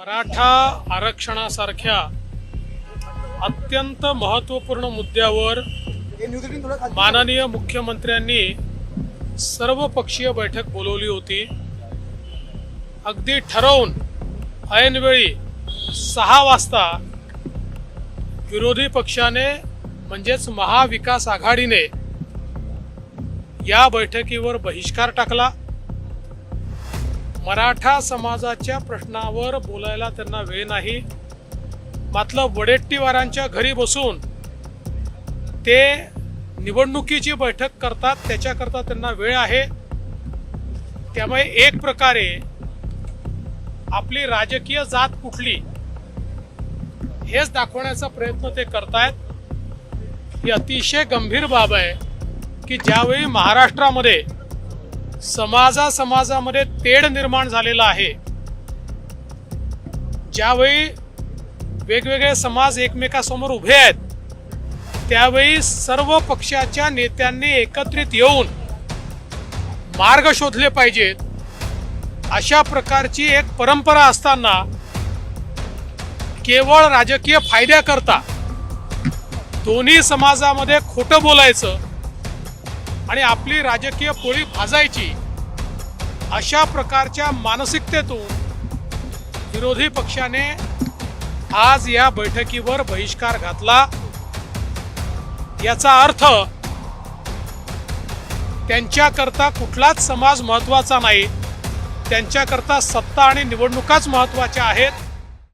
मराठा आरक्षणासारख्या अत्यंत महत्त्वपूर्ण मुद्द्यावर माननीय मुख्यमंत्र्यांनी सर्वपक्षीय बैठक बोलवली होती. अगदी ठरवून ऐनवेळी सहा वाजता विरोधी पक्षाने म्हणजेच महाविकास आघाडीने या बैठकीवर बहिष्कार टाकला. मराठा समाजाच्या प्रश्नावर बोलायला त्यांना वेळ नाही. मात्र वडेट्टीवारांच्या घरी बसून ते निवडणुकीची बैठक करतात त्याच्याकरता त्यांना वेळ आहे. त्यामुळे एक प्रकारे आपली राजकीय जात कुठली हेच दाखवण्याचा प्रयत्न ते करतायत. ही अतिशय गंभीर बाब आहे की ज्यावेळी महाराष्ट्रामध्ये समाजा समाजामध्ये तेढ निर्माण झालेला आहे. ज्यावेळी वेगवेगळे समाज एकमेकासमोर उभे आहेत त्यावेळी सर्व पक्षाच्या नेत्यांनी एकत्रित येऊन मार्ग शोधले पाहिजेत. अशा प्रकारची एक परंपरा असताना केवळ राजकीय फायद्याकरता दोन्ही समाजामध्ये खोटं बोलायचं आणि आपली राजकीय पोळी भाजायची अशा प्रकारच्या मानसिकतेतून विरोधी पक्षाने आज या बैठकीवर बहिष्कार घातला. याचा अर्थ त्यांच्याकरता कुठलाच समाज महत्त्वाचा नाही. त्यांच्याकरता सत्ता आणि निवडणुकाच महत्त्वाच्या आहेत.